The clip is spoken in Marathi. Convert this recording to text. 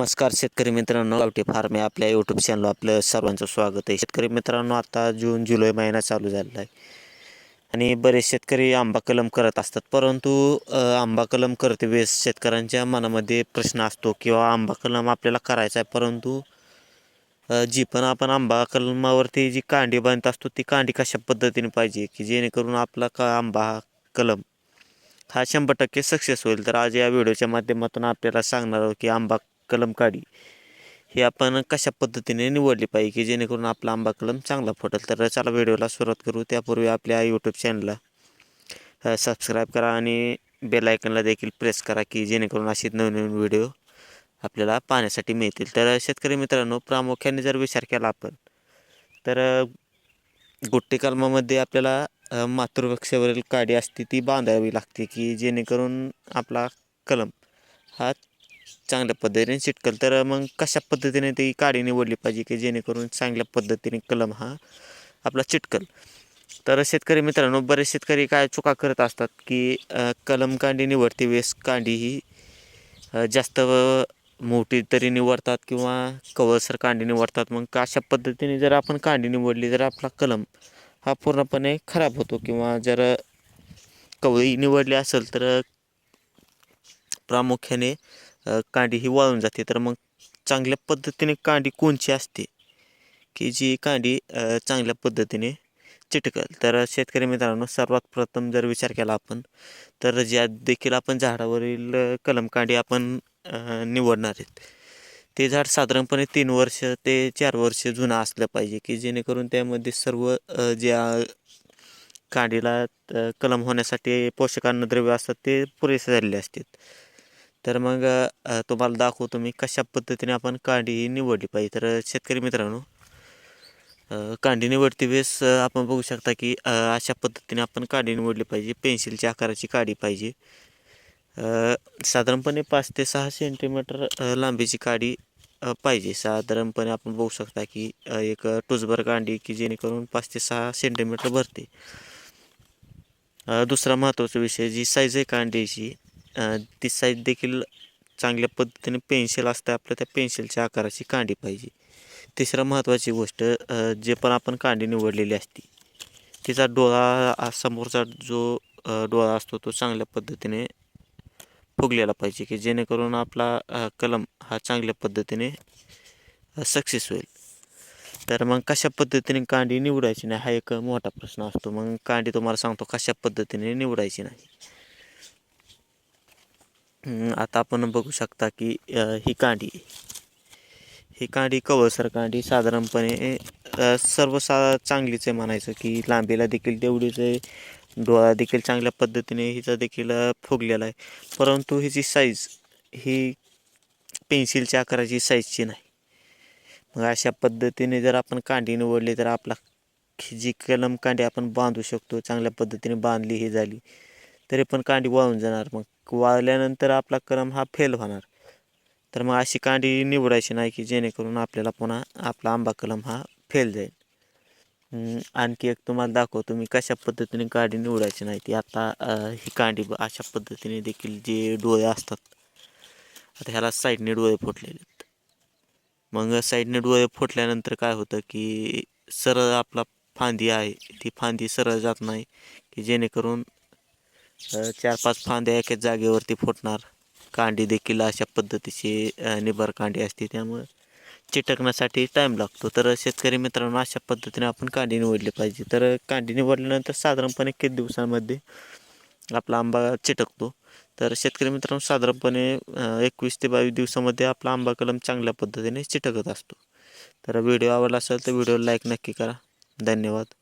नमस्कार शेतकरी मित्रांनो गावठी फार्म या आपल्या यूट्यूब चॅनल आपलं सर्वांचं स्वागत आहे. शेतकरी मित्रांनो आता जून जुलै महिना चालू झालेला आहे. आणि बरेच शेतकरी आंबा कलम करत असतात परंतु आंबा कलम करते वेळेस शेतकऱ्यांच्या मनामध्ये प्रश्न असतो किंवा आंबा कलम आपल्याला करायचा आहे परंतु जी पण आपण आंबा कलमावरती जी कांडी बांधत असतो ती कांडी कशा पद्धतीने पाहिजे की जेणेकरून आपला का आंबा कलम हा शंभर टक्के सक्सेस होईल? तर आज या व्हिडिओच्या माध्यमातून आपल्याला सांगणार आहोत की आंबा कलम काढी. ही आपण कशा पद्धतीने निवडली पाहिजे की जेणेकरून आपला आंबा कलम चांगला फुटेल. तर चला व्हिडिओला सुरुवात करू. त्यापूर्वी आपल्या यूट्यूब चॅनलला सबस्क्राईब करा आणि बेल आयकनला देखील प्रेस करा की जेणेकरून अशी नवीन नवीन व्हिडिओ आपल्याला पाहण्यासाठी मिळतील. तर शेतकरी मित्रांनो प्रामुख्याने जर विचार केला आपण तर गुट्टी कलमामध्ये आपल्याला अ, मातृवृक्षावरील काडी असते ती बांधावी लागते की जेणेकरून आपला कलम हा चांगल्या पद्धतीने चिटकल तर मग कशा पद्धतीने ती काडी निवडली पाहिजे की जेणेकरून चांगल्या पद्धतीने कलम हा आपला चिटकल तर शेतकरी मित्रांनो बरेच शेतकरी काय चुका करत असतात की कलम कांडी निवडते वेस कांडी ही जास्त मोठी तरी निवडतात किंवा कवळसर कांडी निवडतात. मग अशा पद्धतीने जर आपण कांडी निवडली तर आपला कलम हा पूर्णपणे खराब होतो किंवा जर कवळी निवडली असेल तर प्रामुख्याने कांडी ही वाळून जाते. तर मग चांगल्या पद्धतीने कांडी कोणची असते? की जी कांडी चांगल्या पद्धतीने चिटकल. तर शेतकरी मित्रांनो सर्वात प्रथम जर विचार केला आपण तर ज्या देखील आपण झाडावरील कलमकांडी कलम कांडी आपण निवडणार आहेत ते झाड साधारणपणे तीन वर्ष ते चार वर्ष जुनं असलं पाहिजे की जेणेकरून त्यामध्ये सर्व ज्या कांडीला कलम होण्यासाठी पोषक अन्नद्रव्य असतात ते पुरेसे झालेले असतात. तर मग तुम्हाला दाखवतो मी कशा पद्धतीने आपण कांडी निवडली पाहिजे. तर शेतकरी मित्रांनो कांडी निवडते वेळेस आपण बघू शकता की अशा पद्धतीने आपण कांडी निवडली पाहिजे. पेन्सिलच्या आकाराची काडी पाहिजे. साधारणपणे पाच ते सहा सेंटीमीटर लांबीची काडी पाहिजे. साधारणपणे आपण बघू शकता की एक टुसभर कांडी की जेणेकरून पाच ते सहा सेंटीमीटर भरते. दुसरा महत्त्वाचा विषय जी साईज आहे कांडीची ती साईज देखील चांगल्या पद्धतीने पेन्सिल असते. आपल्या त्या पेन्सिलच्या आकाराची कांडी पाहिजे. तिसरा महत्त्वाची गोष्ट जे पण आपण कांडी निवडलेली असती तिचा डोळा समोरचा जो डोळा असतो तो चांगल्या पद्धतीने फुगलेला पाहिजे की जेणेकरून आपला कलम हा चांगल्या पद्धतीने सक्सेस होईल. तर मग कशा पद्धतीने कांडी निवडायची नाही हा एक मोठा प्रश्न असतो. मग कांडी तुम्हाला सांगतो कशा पद्धतीने निवडायची नाही. आता आपण बघू शकता की ही कांडी. ही कांडी कवळसर कांडी. साधारणपणे सर्व सा चांगलीच आहे म्हणायचं की लांबीला देखील तेवढीच आहे. डोळा देखील चांगल्या पद्धतीने हिचा देखील फुगलेला आहे. परंतु हिची साईज ही पेन्सिलच्या आकाराची साईजची नाही. मग अशा पद्धतीने जर आपण कांडी निवडली तर आपला जी कलम कांडी आपण बांधू शकतो चांगल्या पद्धतीने बांधली ही झाली. तरी पण कांडी वाळून जाणार. मग वाळल्यानंतर आपला कलम हा फेल होणार. तर मग अशी कांडी निवडायची नाही की जेणेकरून आपल्याला पुन्हा आपला आंबा कलम हा फेल जाईल. आणखी एक तुम्हाला दाखवतो मी कशा पद्धतीने कांडी निवडायची नाही ती. आता ही कांडी अशा पद्धतीने देखील जे डोळे असतात. आता ह्याला साईडने डोळे फुटलेले आहेत. मग साईडने डोळे फुटल्यानंतर काय होतं की सरळ आपला फांदी आहे. ती फांदी सरळ जात नाही की जेणेकरून चार पाच फांद्या एकाच जागेवरती फुटणार. कांडी देखील अशा पद्धतीची निबर कांडी असते. त्यामुळं चिटकण्यासाठी टाईम लागतो. तर शेतकरी मित्रांनो अशा पद्धतीने आपण कांडी निवडली पाहिजे. तर कांडी निवडल्यानंतर साधारणपणे किती दिवसांमध्ये आपला आंबा चिटकतो? तर शेतकरी मित्रांनो साधारणपणे एकवीस ते बावीस दिवसामध्ये आपला आंबा कलम चांगल्या पद्धतीने चिटकत असतो. तर व्हिडिओ आवडला असेल तर व्हिडिओला लाईक नक्की करा. धन्यवाद.